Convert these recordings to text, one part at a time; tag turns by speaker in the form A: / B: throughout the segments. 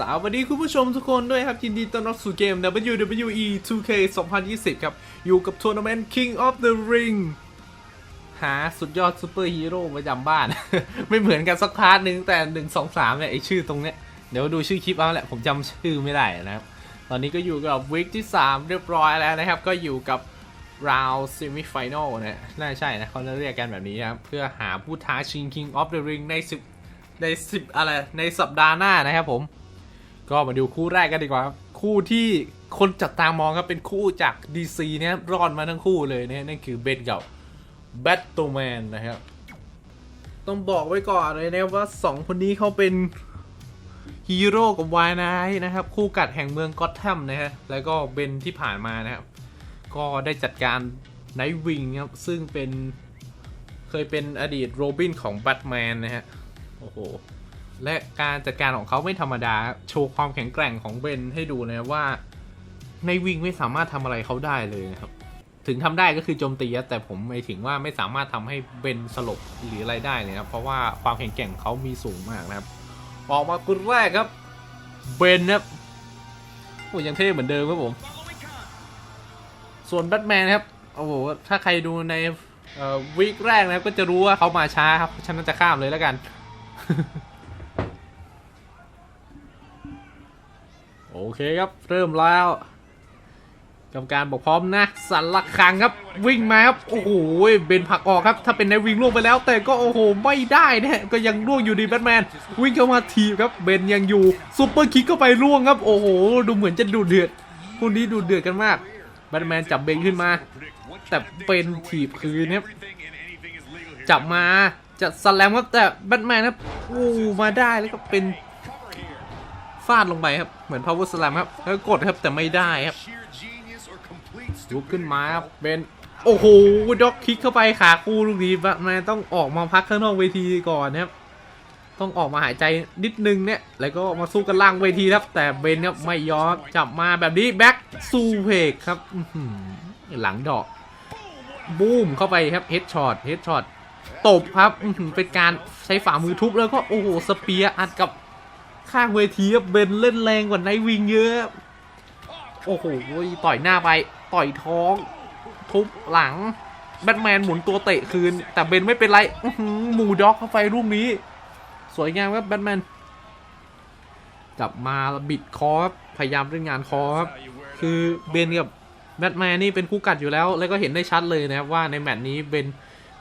A: สวัสดีคุณผู้ชมทุกคนด้วยครับยินดีต้อนรับสู่เกม WWE 2K 2020 ครับ อยู่กับทัวร์นาเมนต์ King of the Ring หาสุดยอดซูเปอร์ฮีโร่ประจำบ้าน ไม่เหมือนกันสักพาร์ทหนึ่งแต่ 1 2 3 เนี่ย ไอชื่อตรงเนี้ย เดี๋ยวดูชื่อคลิปเอาแหละ ผมจำชื่อไม่ได้นะครับ ตอนนี้ก็อยู่กับวิกที่ 3 เรียบร้อยแล้วนะครับ ก็อยู่กับ round semi final นะน่าใช่นะเขาจะเรียกกันแบบนี้ครับเพื่อหาผู้ท้าชิง King of the Ring ใน10ใน10อะไรในสัปดาห์หน้านะครับผม ก็มาดูคู่แรกกันดีกว่า คู่ที่คนจับตามองครับ เป็นคู่จาก DC เนี่ยรอดมาทั้งคู่เลยเนี่ยนั่นคือเบนกับแบทโตแมนนะครับ ต้องบอกไว้ก่อนเลยนะว่า 2 คนนี้เขาเป็นฮีโร่กับวายนายนะครับ คู่กัดแห่งเมืองก็อตแทมนะฮะแล้วก็เบนที่ผ่านมานะครับ ก็ได้จัดการไนท์วิงครับ ซึ่งเป็นเคยเป็นอดีตโรบินของแบทแมนนะฮะ โอ้โห และการจัดการของเขาไม่ธรรมดา โชว์ความแข็งแกร่งของเบนให้ดูนะว่า ในวิงไม่สามารถทำอะไรเขาได้เลยนะครับ ถึงทำได้ก็คือโจมตีแต่ผมไม่ถึงว่าไม่สามารถทำให้เบนสลบหรืออะไรได้เลยนะครับ เพราะว่าความแข็งแกร่งเขามีสูงมากนะครับ ออกมาคนแรกครับ เบนนะครับโอ้ยังเท่เหมือนเดิมครับผม ส่วนแบทแมนครับ โอ้โห ถ้าใครดูในวีคแรกนะครับก็จะรู้ว่าเขามาช้าครับฉะนั้นจะข้ามเลยแล้วกัน โอเคครับ เริ่มแล้วกรรมการบอกพร้อมนะ สันลักคังครับ วิ่งมาครับ โอ้โหเบนผักออกครับ ถ้าเป็นในวิ่งล่วงไปแล้ว แต่ก็โอ้โห ไม่ได้นะก็ยังล่วงอยู่ดีแบทแมน วิ่งเข้ามาทีครับ เบนยังอยู่ซุปเปอร์คิกเข้าไปล่วงครับ โอ้โห ดูเหมือนจะดูเดือดคู่นี้ดูเดือดกันมากแบทแมนจับเบนขึ้นมา แต่เป็นถีบคืนครับจับมาจะสแลมครับแต่แบทแมนครับอู้มาได้แล้วก็เป็น ฟาดลงไปครับ เหมือน power slam ครับ แล้วก็กดครับแต่ไม่ได้ครับลุกขึ้นมาครับเป็นโอ้โหด็อกคิกเข้าไปขาคู่ลูกนี้แบทแมนต้องออกมาพักข้างนอกเวทีก่อนนะครับ ต้องออกมาหายใจนิดนึงเนี่ย แล้วก็มาสู้กันล่างเวทีครับ แต่เบนครับไม่ยอมจับมาแบบนี้แบ็กซูเพกครับอื้อหือหลังดอก บูมเข้าไปครับเฮดช็อตเฮดช็อตตบครับอื้อหือเป็นการใช้ฝ่ามือทุบแล้วก็โอ้โหสเปียร์อัดกับ ข้างเวทีครับเบนเล่นแรงกว่าไนท์วิงเยอะ โอ้โหต่อยหน้าไป ต่อยท้อง ทุบหลัง แบทแมนหมุนตัวเตะคืน แต่เบนไม่เป็นไรหมูด็อกเข้าไปรูปนี้ สวยงามครับแบทแมนจับมาบิดคอครับพยายามเล่นงานคอครับคือเบนกับแบทแมนนี่เป็นคู่กัดอยู่แล้ว แล้วก็เห็นได้ชัดเลยนะครับว่าในแมตช์นี้เบน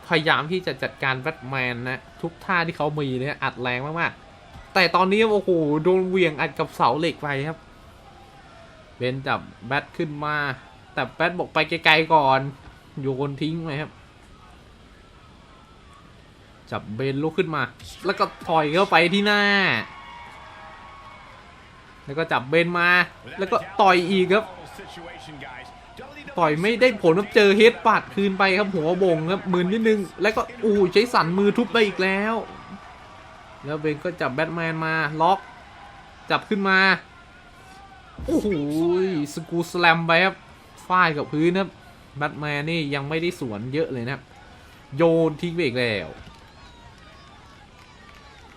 A: พยายามที่จะจัดการแบทแมนนะทุกท่าที่เขามีเนี่ยอัดแรงมากๆ แต่ตอนนี้โอ้โหโดนเวียงอัดกับเสาเหล็กไปครับเบนจับแบทขึ้นมา แต่แบทบอกไปไกลๆก่อน โยนทิ้งไปครับ จับเบนลุกขึ้นมา แล้วก็ถอยเข้าไปที่หน้า แล้วก็จับเบนมา แล้วก็ต่อยอีกครับ ต่อยไม่ได้ผลครับเจอเฮดปัดคืนไปครับหัวบงครับมือนิดนึง แล้วก็อู้ใช้สันมือทุบไปอีกแล้ว แล้วเบนก็จับแบทแมนมาล็อก จับขึ้นมา โอ้โหสกูสแลมไปครับฟาดกับพื้นครับแบทแมนนี่ยังไม่ได้สวนเยอะเลยนะครับ โยนทิ้งไปอีกแล้ว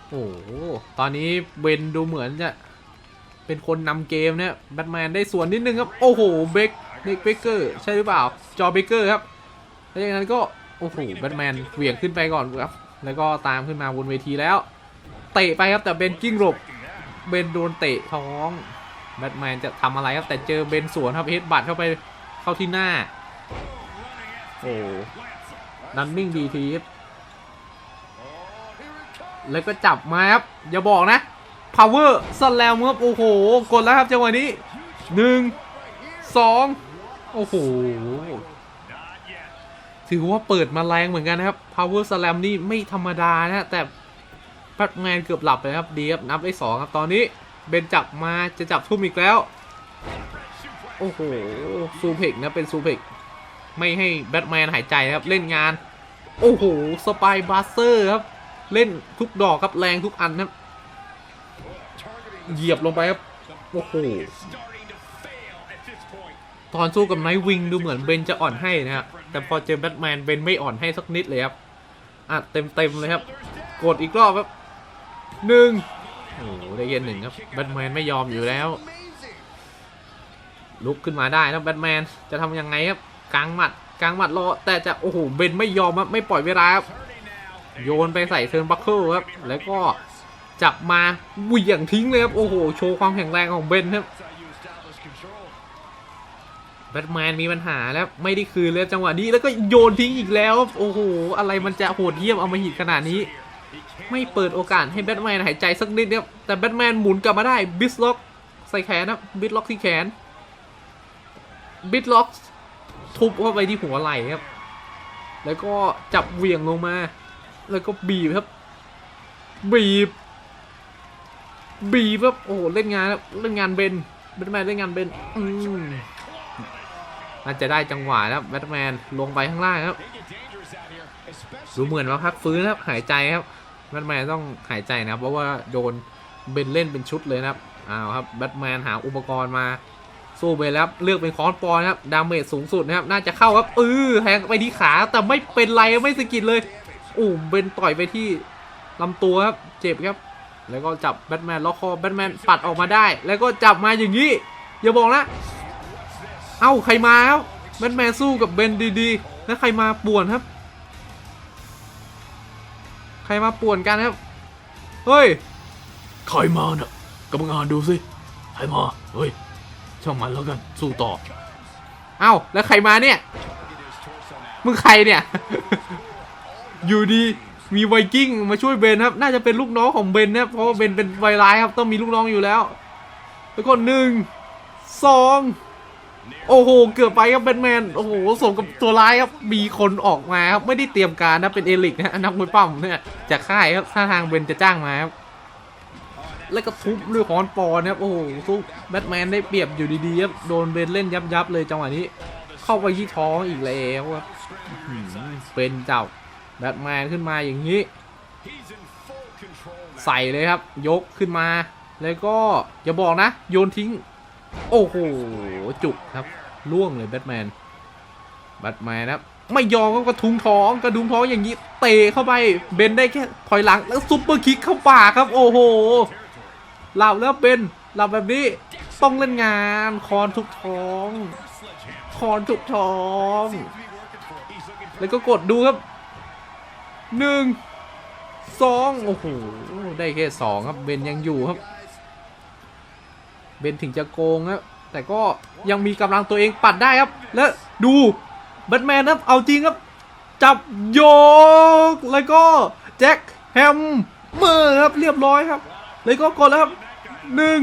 A: โอ้โหตอนนี้เบนดูเหมือนจะเป็นคนนำเกมเนี่ยแบทแมนได้ส่วนนิดนึงครับ โอ้โหเบคเบคเบเกอร์ใช่หรือเปล่า จอเบเกอร์ครับแล้วจากนั้นก็ โอ้โหแบทแมนเหวี่ยงขึ้นไปก่อนครับ แล้วก็ตามขึ้นมาบนเวทีแล้ว เตะไปครับแต่เบนกิ้งหลบเบนโดนเตะท้องแบทแมนจะทำอะไรครับแต่เจอเบนสวนครับเฮดบัตเข้าไปเข้าที่หน้าโอ้นันนิ่งดีทีครับแล้วก็จับมาครับอย่าบอกนะ power slam ครับโอ้โห กดแล้วครับจังหวะนี้หนึ่งสองโอ้โห ถือว่าเปิดมาแรงเหมือนกันนะครับ power slam นี่ไม่ธรรมดานะแต่ แบทแมนเกือบหลับเลยครับดีครับนับได้สองครับตอนนี้เบนจับมาจะจับทุ่มอีกแล้ว โอ้โหซูเพกนะเป็นซูเพกไม่ให้แบทแมนหายใจครับเล่นงาน โอ้โหสปายบาสเซอร์ครับ เล่นทุกดอกครับแรงทุกอันครับเหยียบลงไปครับโอ้โหตอนสู้กับไนท์วิงดูเหมือนเบนจะอ่อนให้นะครับแต่พอเจอแบทแมนเบนไม่อ่อนให้สักนิดเลยครับอัดเต็มๆเลยครับ กดอีกรอบครับ หนึ่งโอ้โหได้เกนหนึ่งครับแบทแมนไม่ยอมอยู่แล้ว ลุกขึ้นมาได้นะแบทแมนจะทำยังไงครับกลางหมัดกลางหมัดรอแต่จะโอ้โหเบนไม่ยอมครับไม่ปล่อยเวลาครับโยนไปใส่เทิร์นบัคเคิลครับแล้วก็จับมาเหวี่ยงทิ้งเลยครับโอ้โหโชว์ความแข็งแรงของเบนครับแบทแมนมีปัญหาแล้วไม่ได้คืนเลยจังหวะนี้แล้วก็โยนทิ้งอีกแล้ว โอ้โห อะไรมันจะโหดเยี่ยมเอามาหิดขนาดนี้ ไม่เปิดโอกาสให้แบทแมนหายใจสักนิดครับแต่แบทแมนหมุนกลับมาได้บิสล็อกใส่แขนนะบิสล็อกที่แขนบิดล็อกทุบเข้าไปที่หัวไหล่ครับ แล้วก็จับเวียงลงมา แล้วก็บีบครับ บีบ บีบครับโอ้โหเล่นงานครับเล่นงานเบนแบทแมนเล่นงานเบนอืมน่าจะได้จังหวะแล้วแบทแมนลงไปข้างล่างครับดูเหมือนว่าพักฟื้นครับหายใจครับ แบทแมนต้องหายใจนะครับเพราะว่าโดนเบนเล่นเป็นชุดเลยนะครับอ้าวครับแบทแมนหาอุปกรณ์มาสู้ไปแล้วเลือกเป็นคอนปอนครับดาเมจสูงสุดนะครับน่าจะเข้าครับเออแทงไปที่ขาแต่ไม่เป็นไรไม่สกิดเลยโอ้เบนต่อยไปที่ลำตัวครับเจ็บครับ แล้วก็จับแบทแมนล็อกคอแบทแมนปัดออกมาได้ แล้วก็จับมาอย่างนี้อย่าบอกนะเอ้าใครมาครับแบทแมนสู้กับเบนดีๆ แล้วใครมาป่วนครับ ครมาป่วนกันครับ เฮ้ย ใครมาน่ะกำลังอ่านดูสิ ใครมา เฮ้ย ช่างมันแล้วกัน สู้ต่อ เอ้า แล้วใครมาเนี่ย มึงใครเนี่ย อยู่ดี มีไวกิ้งมาช่วยเบนครับ น่าจะเป็นลูกน้องของเบนนะครับเพราะว่าเบนเป็นไวร้ายครับ ต้องมีลูกน้องอยู่แล้ว แล้วก็หนึ่ง สอง โอ้โห เกือบไปครับแบทแมน โอ้โหสมกับตัวร้ายครับ มีคนออกมาครับ ไม่ได้เตรียมการนะ เป็นเอลิกนะนักมวยปั้มเนี่ยจากค่ายครับท่าทางเบนจะจ้างมาครับ แล้วก็ทุบด้วยคอนปอนครับ โอ้โหทุบแบทแมนได้เปรียบอยู่ดีๆครับ โดนเบนเล่นยับยับๆเลยจังหวะนี้ เข้าไปที่ท้องอีกแล้วครับเป็นเจ้าแบทแมนขึ้นมาอย่างนี้ ใส่เลยครับ ยกขึ้นมา แล้วก็อย่าบอกนะ โยนทิ้ง โอ้โหจุกครับล่วงเลยแบทแมนแบทแมนนะครับไม่ยอมก็กระทุ้งท้องกระทุ้งท้องอย่างนี้เตะเข้าไปเบนได้แค่ถอยหลังแล้วซุปเปอร์คิกเข้าปากครับ โอ้โหหลับแล้วเบนหลับแบบนี้ต้องเล่นงานคอนทุกท้องคอนทุกท้อง แล้วก็กดดูครับหนึ่งสองโอ้โหได้แค่สองครับเบนยังอยู่ครับ เบนถึงจะโกงครับแต่ก็ยังมีกำลังตัวเองปัดได้ครับ แล้วดูแบทแมนครับเอาจริงครับ จับโยก แล้วก็แจ็คแฮมเมอร์ครับเรียบร้อยครับ แล้วก็กดแล้วครับหนึ่ง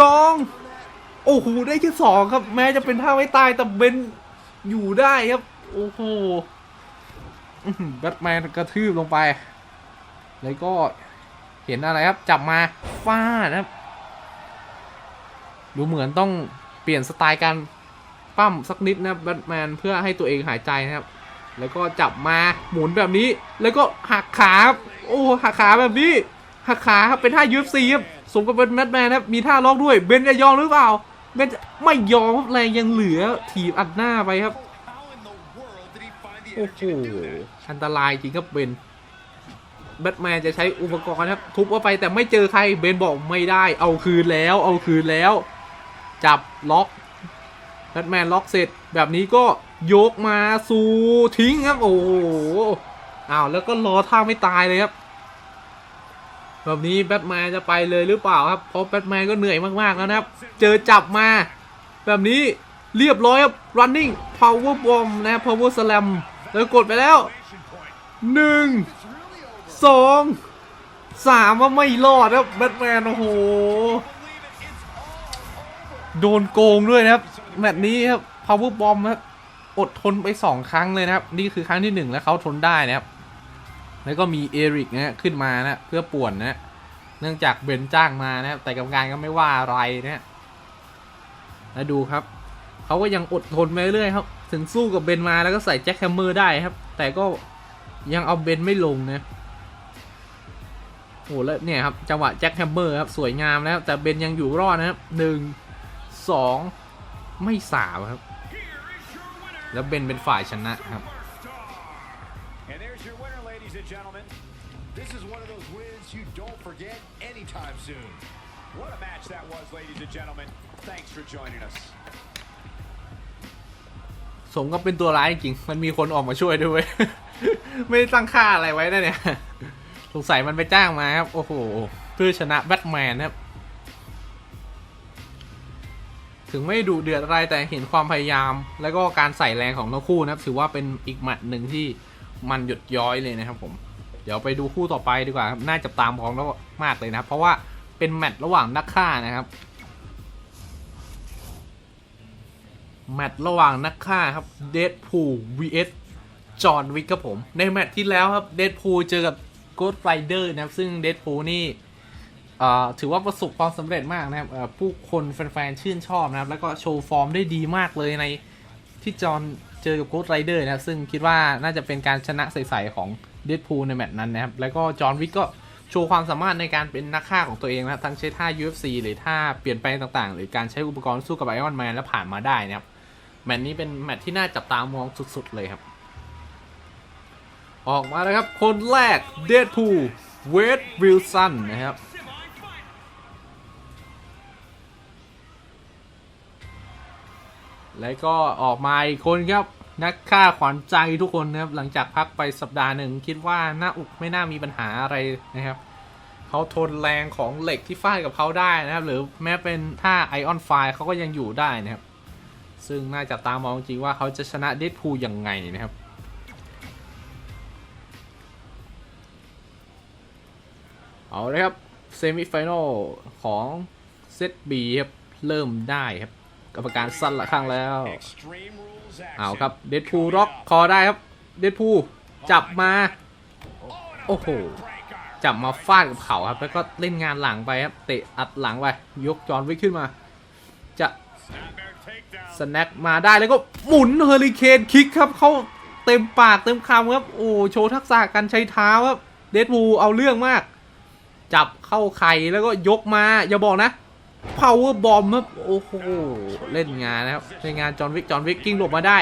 A: สองโอ้โหได้แค่สองครับ แม้จะเป็นท่าไม่ตายแต่เบนอยู่ได้ครับ โอ้โหแบทแมนกระทืบลงไป แล้วก็เห็นอะไรครับ จับมาฟาดครับ ดูเหมือนต้องเปลี่ยนสไตล์การปั้มสักนิดนะแบทแมนเพื่อให้ตัวเองหายใจนะครับ แล้วก็จับมาหมุนแบบนี้ แล้วก็หักขาโอ้หักขาแบบนี้หักขาครับเป็นท่า UFC ครับสมกับเป็นแบทแมนครับมีท่าล็อกด้วยเบนจะยอมหรือเปล่าเบนไม่ยอมครับแรงยังเหลือถีบอัดหน้าไปครับโอ้โหอันตรายจริงครับเบนแบทแมนจะใช้อุปกรณ์ครับทุบเข้าไปแต่ไม่เจอใครเบนบอกไม่ได้ เอาคืนแล้ว เอาคืนแล้ว จับล็อกแบทแมนล็อกเสร็จแบบนี้ก็ยกมาสู่ทิ้งครับ โอ้โหอ้าวแล้วก็รอท่าไม่ตายเลยครับ แบบนี้แบทแมนจะไปเลยหรือเปล่าครับเพราะแบทแมนก็เหนื่อยมากๆแล้วนะครับ เจอจับมา แบบนี้เรียบร้อยครับ running power bomb นะ power slam แล้วกดไปแล้วหนึ่งสองสามว่าไม่รอดครับแบทแมนโอ้โห โดนโกงด้วยนะครับ แมตช์นี้ครับ power bomb ครับอดทนไปสองครั้งเลยนะครับ นี่คือครั้งที่หนึ่งแล้วเขาทนได้นะครับ แล้วก็มีเอริกนะขึ้นมานะเพื่อป่วนนะเนื่องจากเบนจ้างมานะแต่กรรมการก็ไม่ว่าอะไรนะแล้วดูครับเขาก็ยังอดทนไปเรื่อยครับ ถึงสู้กับเบนมาแล้วก็ใส่แจ็คแฮมเมอร์ได้ครับ แต่ก็ยังเอาเบนไม่ลงนะโอ้แล้วเนี่ยครับจังหวะแจ็คแฮมเมอร์ครับสวยงามนะครับแต่เบนยังอยู่รอดนะครับหนึ่ง สองไม่สามครับ แล้วเบนเป็นฝ่ายชนะครับ
B: And there's your winner, ladies and gentlemen. This is one of those wins you don't forget anytime. sometime soon. What a match that was, ladies and gentlemen. Thanks for joining us.
A: สมกับเป็นตัวร้ายจริงๆมันมีคนออกมาช่วยด้วยเวย ไม่ได้ตั้งค่าอะไรไว้นะเนี่ย สงสัยมันไปจ้างมาครับ โอ้โห เพื่อชนะแบทแมนครับ ถึงไม่ดูเดือดอะไรแต่เห็นความพยายาม แล้วก็การใส่แรงของทั้งคู่นะครับ ถือว่าเป็นอีกหมัดหนึ่งที่มันหยุดย้อยเลยนะครับผม เดี๋ยวไปดูคู่ต่อไปดีกว่าครับน่าจะตามองแล้วมากเลยนะครับ เพราะว่าเป็นแมตช์ระหว่างนักฆ่านะครับแมตช์ระหว่างนักฆ่าครับเดดพูล vs จอห์นวิกครับผม ในแมตช์ที่แล้วครับเดดพูลเจอกับโกดไรเดอร์นะครับ ซึ่งเดดพูลนี่ ถือว่าประสบความสำเร็จมากนะครับผู้คนแฟนๆ ชื่นชอบนะครับ แล้วก็โชว์ฟอร์มได้ดีมากเลยในที่จอห์นเจอกับโกดไรเดอร์นะครับ ซึ่งคิดว่าน่าจะเป็นการชนะใสๆของเดดพูลในแมตช์นั้นนะครับ แล้วก็จอห์นวิกก็โชว์ความสามารถในการเป็นนักฆ่าของตัวเองนะครับทั้งใช้ท่า UFC หรือท่าเปลี่ยนแปลงต่างๆ หรือการใช้อุปกรณ์สู้กับไอออนแมนและผ่านมาได้นะครับ แมตช์นี้เป็นแมตช์ที่น่าจับตามองสุดๆเลยครับ ออกมาแล้วครับ คนแรกเดดพูลเวดวิลสันนะครับ แล้วก็ออกมาอีกคนครับ นักฆ่าขวัญใจทุกคนนะครับ หลังจากพักไปสัปดาห์หนึ่งคิดว่าหน้าอกไม่น่ามีปัญหาอะไรนะครับ เขาทนแรงของเหล็กที่ฟาดกับเขาได้นะครับ หรือแม้เป็นท่าไอออนไฟเขาก็ยังอยู่ได้นะครับ ซึ่งน่าจะตามองจริงว่าเขาจะชนะเดดพูยังไงนะครับเอาเลยครับเซมิไฟแนลของเซตบีครับ เริ่มได้ครับ กรรมการสั้นละข้างแล้ว
B: Extreme Rules action.
A: เอาครับเดดพูลล็อกคอได้ครับเดดพูลจับมา โอ้โห
B: Breaker.
A: จับมาฟาดกับเขาครับ แล้วก็เล่นงานหลังไปครับเตะอัดหลังไปยกจอห์นวิกขึ้นมา จะ
B: Snapmare takedown.
A: สแน็คมาได้แล้วก็หมุนเฮอริเคนคิกครับเข้าเต็มปากเต็มคำครับโอ้โชว์ทักษะการใช้เท้าครับเดดพูลเอาเรื่องมาก จับเข้าไข่แล้วก็ยกมาอย่าบอกนะ power bomb ครับโอ้โหเล่นงานนะครับเล่นงานจอห์นวิกจอห์นวิกกิ้งหลบมาได้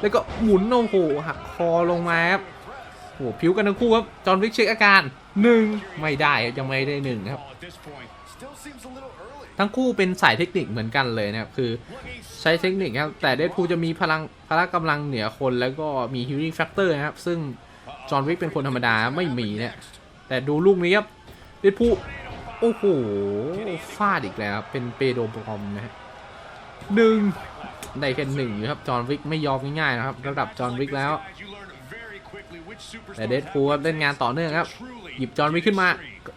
A: แล้วก็หมุนโอ้โหหักคอลงมาครับโอ้โหผิวกันทั้งคู่ครับจอห์นวิกเช็คอาการหนึ่งไม่ได้ยังไม่ได้หนึ่งครับ ทั้งคู่เป็นสายเทคนิคเหมือนกันเลยนะครับคือใช้เทคนิคครับแต่เดดพูจะมีพลังพละกำลังเหนือคนแล้วก็มีฮิลลิ่งแฟกเตอร์นะครับซึ่งจอห์นวิกเป็นคนธรรมดาไม่มีเนี่ยแต่ดูลูกนี้ครับเดดพู โอ้โหฟาดอีกแล้วครับเป็นเปโดบอมนะฮะหนึ่งได้แค่หนึ่งอยู่ครับ จอห์นวิกไม่ยอมง่ายๆนะครับ ระดับจอห์นวิกแล้ว แต่เดดพูลเล่นงานต่อเนื่องครับ หยิบจอห์นวิกขึ้นมา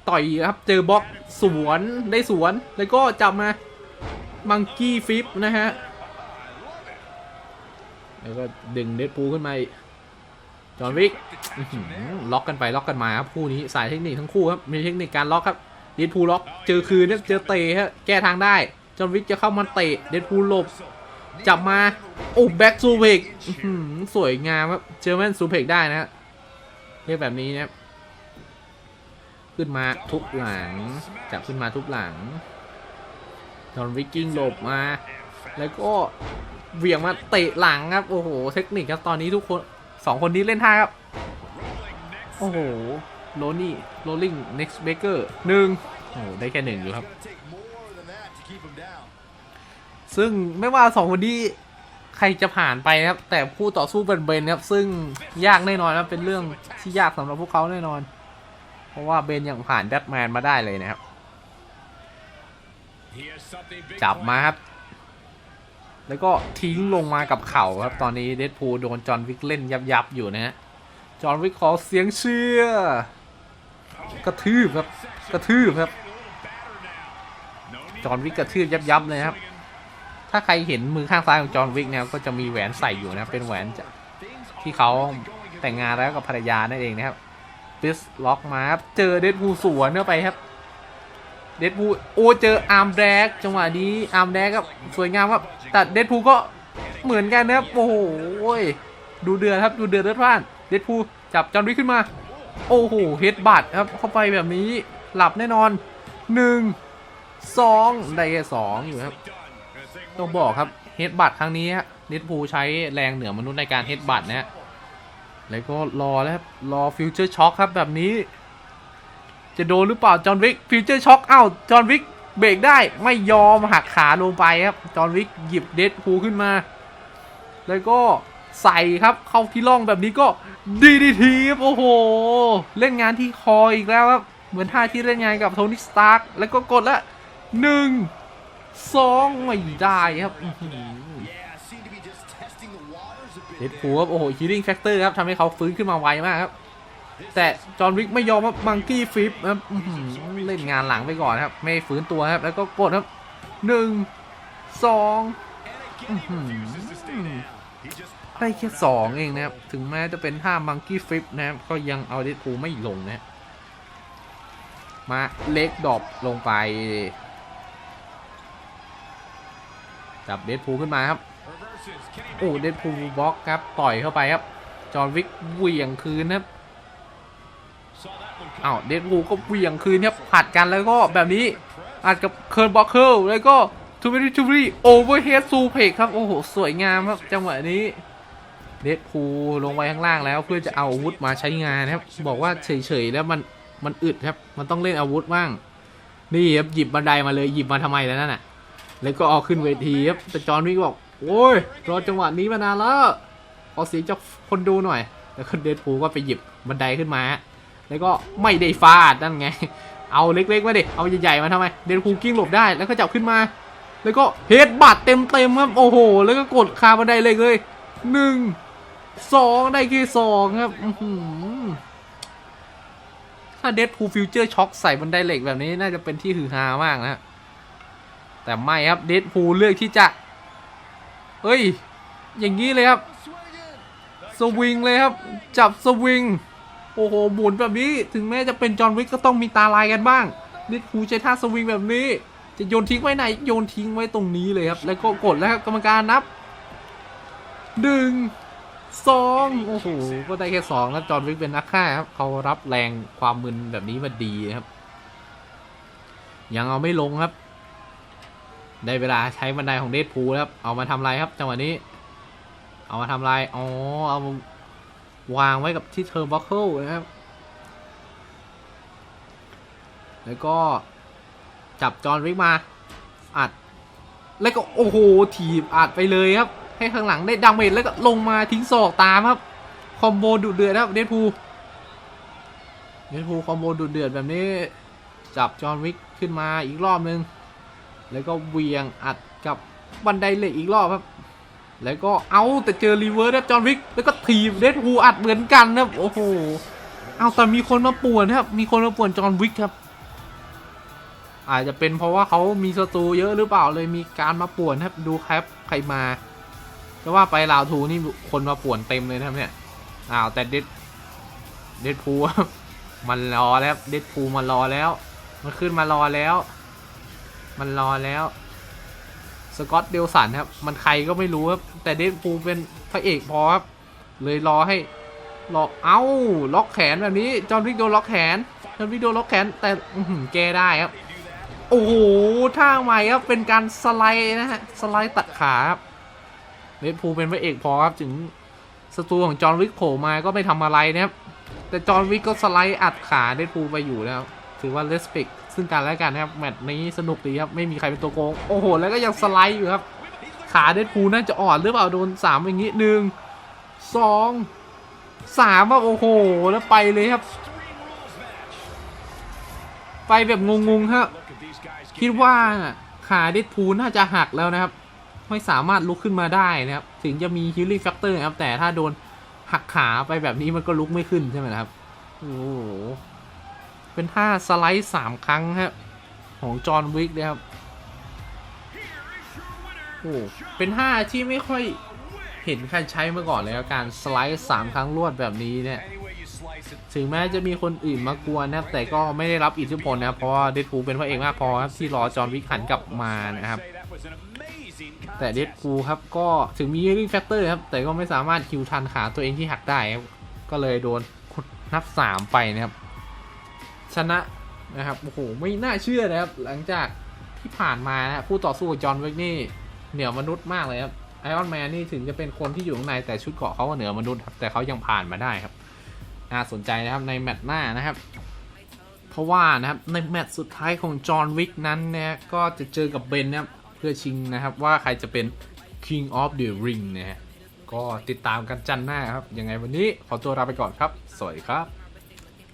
A: ต่อยครับ เจอบล็อกสวนได้สวน แล้วก็จับมา มังกี้ฟิปนะฮะ แล้วก็ดึงเดดพูลขึ้นมาจอห์นวิกล็อกกันไปล็อกกันมาครับคู่นี้สายเทคนิคทั้งคู่ครับ มีเทคนิคการล็อกครับ เดดพูลล็อกเจอคืนเนี่ยเจอเตะฮะแก้ทางได้จอห์นวิกจะเข้ามาเตะเดดพูลหลบจับมาโอ้แบ็กซูเพกสวยงามครับเจอแมนซูเพกได้นะเรียกแบบนี้นะขึ้นมาทุบหลังจับขึ้นมาทุบหลังจอห์นวิกกิ้งหลบมา แล้วก็เหวี่ยงมาเตะหลังครับโอ้โหเทคนิคครับตอนนี้ทุกคนสองคนนี้เล่นท่าครับโอ้โห โรนี่โรลลิง next baker หนึ่งโอ้ได้แค่หนึ่งอยู่ครับ ซึ่งไม่ว่าสองคนนี้ใครจะผ่านไปนะครับ แต่คู่ต่อสู้เป็นเบนครับ ซึ่งยากแน่นอนครับเป็นเรื่องที่ยากสำหรับพวกเขาแน่นอน เพราะว่าเบนยังผ่านแบทแมนมาได้เลยนะครับ จับมาครับ แล้วก็ทิ้งลงมากับเข่าครับ ตอนนี้เดดพูลโดนจอห์นวิกเล่นยับยับอยู่นะฮะ จอห์นวิกขอเสียงเชียร์ กระทืบครับ กระทืบครับ จอห์นวิกกระทืบยับยับเลยครับ ถ้าใครเห็นมือข้างซ้ายของจอห์นวิกเนี่ยก็จะมีแหวนใส่อยู่นะครับเป็นแหวนที่เขาแต่งงานแล้วกับภรรยานั่นเองนะครับปิสล็อกมาครับเจอเดดพูสวนเข้าไปครับเดดพูโอ้เจออาร์มแดกจังหวะนี้อาร์มแดกครับสวยงามครับแต่เดดพูก็เหมือนกันนะครับโอ้โหดูเดือดครับดูเดือดเลือดพล่านเดดพูจับจอห์นวิกขึ้นมา โอ้โหเฮดบัตครับเข้าไปแบบนี้หลับแน่นอนหนึ่งสองได้แค่สองอยู่ครับต้องบอกครับเฮดบัตครั้งนี้เดดพูใช้แรงเหนือมนุษย์ในการเฮดบัตนะฮะแล้วก็รอแล้วครับรอฟิวเจอร์ช็อคครับแบบนี้ จะโดนหรือเปล่าจอห์นวิกฟิวเจอร์ช็อคเอ้าจอห์นวิกเบรกได้ไม่ยอมหักขาลงไปครับจอห์นวิกหยิบเดดพูขึ้นมา แล้วก็ใส่ครับเข้าที่ร่องแบบนี้ก็ ดีดีทีครับโอ้โห เล่นงานที่คออีกแล้วครับ เหมือนท่าที่เล่นงานกับโทนี่สตาร์กแล้วก็กดละหนึ่งสองไม่ได้ครับเด็ดพูครับโอ้โหฮีลิ่งแฟกเตอร์ครับทำให้เขาฟื้นขึ้นมาไวมากครับ แต่จอห์นวิกไม่ยอมครับมังกี้ฟิปครับเล่นงานหลังไปก่อนครับ ไม่ฟื้นตัวครับ แล้วก็กดครับหนึ่งสอง ได้แค่สองเองนะครับ ถึงแม้จะเป็นท่ามังกี้ฟิปนะครับ ก็ยังเอาเดดพูไม่ลงนะ มาเล็กดรอปลงไป จับเดดพูขึ้นมาครับ โอ้เดดพูบล็อกครับ ต่อยเข้าไปครับ จอห์นวิกเหวี่ยงคืนครับอ้าวเดดพูก็เหวี่ยงคืนครับผัดกันแล้วก็แบบนี้อัดกับเคิร์นบ็อกเคิลแล้วก็ทูบิทูบิโอเวอร์เฮดซูเพกครับ โอ้โห สวยงามครับ จังหวะนี้ เดดพูลลงไปข้างล่างแล้วเพื่อจะเอาอาวุธมาใช้งานครับ บอกว่าเฉยๆแล้วมันมันอึดครับ มันต้องเล่นอาวุธบ้าง นี่ครับหยิบบันไดมาเลยหยิบมาทำไมแล้วนั่นน่ะ แล้วก็เอาขึ้นเวทีครับแต่จอห์นวิกบอกโอ้ยรอจังหวะนี้มานานแล้วเอาเสียงจากคนดูหน่อย แล้วก็เดดพูลก็ไปหยิบบันไดขึ้นมา แล้วก็ไม่ได้ฟาดนั่นไง เอาเล็กๆมาดิเอาใหญ่ๆมาทำไมเดนพูลกิ้งหลบได้แล้วก็จับขึ้นมา แล้วก็เฮดบัตเต็มๆครับโอ้โห แล้วก็กดคาบันไดเลยเลยหนึ่ง สองได้แค่สองครับอื้อหือถ้าเดดพูฟิวเจอร์ช็อคใส่บันไดเหล็กแบบนี้น่าจะเป็นที่ฮือฮามากนะแต่ไม่ครับเดดพูเลือกที่จะเฮ้ย อย่างนี้เลยครับ สวิงเลยครับ จับสวิง โอ้โหหมุนแบบนี้ ถึงแม้จะเป็นจอห์นวิกก็ต้องมีตาลายกันบ้างนิดคูใช้ท่าสวิงแบบนี้ จะโยนทิ้งไว้ไหน โยนทิ้งไว้ตรงนี้เลยครับ แล้วก็กดแล้วครับกรรมการนับหนึ่ง สองโอ้โหก็ได้แค่สองแล้วจอห์นวิกเป็นนักฆ่าครับเขารับแรงความมึนแบบนี้มาดีครับ ยังเอาไม่ลงครับ ได้เวลาใช้บันไดของเดดพูลครับ เอามาทำอะไรครับจังหวะนี้ เอามาทำอะไรอ๋อเอามาวางไว้กับที่เทอร์บัคเคิลนะครับ แล้วก็จับจอห์นวิกมาอัด แล้วก็โอ้โหถีบอัดไปเลยครับ ให้ข้างหลังได้ดังเมจแล้วก็ลงมาทิ้งศอกตามครับ คอมโบดุเดือดครับเดดพูเดดพูคอมโบดุเดือดแบบนี้ จับจอห์นวิกขึ้นมาอีกรอบนึง แล้วก็เวียงอัดกับบันไดเหล็กอีกรอบครับ แล้วก็เอาแต่เจอรีเวิร์สครับจอห์นวิกแล้วก็ถีบเดดพูอัดเหมือนกันครับโอ้โหเอาแต่มีคนมาป่วนครับ มีคนมาป่วนจอห์นวิกครับอาจจะเป็นเพราะว่าเขามีศัตรูเยอะหรือเปล่าเลยมีการมาป่วนครับดูครับใครมา แต่ว่าไปลาวทูนี่คนมาป่วนเต็มเลยนะครับเนี่ย อ้าวแต่เด็ดเด็ดพูมันรอแล้วเด็ดพูลมารอแล้ว มันขึ้นมารอแล้ว มันรอแล้ว สกอตเดลสันครับ มันใครก็ไม่รู้ครับ แต่เด็ดพูเป็นพระเอกพอครับ เลยรอให้รอเอ้าล็อกแขนแบบนี้ จอห์นวิกโดนล็อกแขน จอห์นวิกโดนล็อกแขน แต่อื้อหือแกได้ครับ โอ้โหท่าใหม่ครับ เป็นการสไลด์นะฮะ สไลด์ตัดขาครับ เดดพูลเป็นพระเอกพอครับถึงศัตรูของจอห์นวิกโผล่มาก็ไม่ทำอะไรนะครับ แต่จอห์นวิกก็สไลด์อัดขาเดดพูลไปอยู่แล้ว ถือว่าเลสเปกซึ่งกันและกันนะครับแมตช์นี้สนุกดีครับ ไม่มีใครเป็นตัวโกง โอ้โห แล้วก็ยังสไลด์อยู่ครับ ขาเดดพูลน่าจะอ่อนหรือเปล่าโดนสามอย่างนี้หนึ่งสองสามครับโอ้โห แล้วไปเลยครับ ไปแบบงงๆครับ คิดว่าขาเดดพูลน่าจะหักแล้วนะครับ ไม่สามารถลุกขึ้นมาได้นะครับ ถึงจะมีฮิลลิ่งแฟกเตอร์นะครับ แต่ถ้าโดนหักขาไปแบบนี้มันก็ลุกไม่ขึ้นใช่ไหมครับ โอ้โห เป็นท่าสไลด์สามครั้งครับ ของจอห์นวิกนะครับ โอ้เป็นท่าที่ไม่ค่อยเห็นใครใช้มาก่อนเลยครับการสไลด์สามครั้งรวดแบบนี้เนี่ย ถึงแม้จะมีคนอื่นมากวนนะครับ แต่ก็ไม่ได้รับอิทธิพลนะครับ เพราะว่าเดดพูเป็นพระเอกมากพอครับที่รอจอห์นวิกหันกลับมานะครับ แต่เดดพูครับก็ถึงมี healing factor ครับ แต่ก็ไม่สามารถคิวทันขาตัวเองที่หักได้ครับ ก็เลยโดนขุดนับสามไปนะครับ ชนะนะครับ โอ้โห ไม่น่าเชื่อนะครับ หลังจากที่ผ่านมานะผู้ต่อสู้กับจอห์นวิกนี่เหนือมนุษย์มากเลยครับไอออนแมนนี่ถึงจะเป็นคนที่อยู่ข้างในแต่ชุดเกราะเขาก็เหนือมนุษย์ครับแต่เขายังผ่านมาได้ครับน่าสนใจนะครับในแมตช์หน้านะครับ เพราะว่านะครับในแมตช์สุดท้ายของจอห์นวิกนั้นนะก็จะเจอกับเบนนะครับ พื่อชิงนะครับว่าใครจะเป็น King of the Ring นะฮะก็ติดตามกันจันทร์หน้าครับ ยังไงวันนี้ขอตัวลาไปก่อนครับ สวัสดีครับ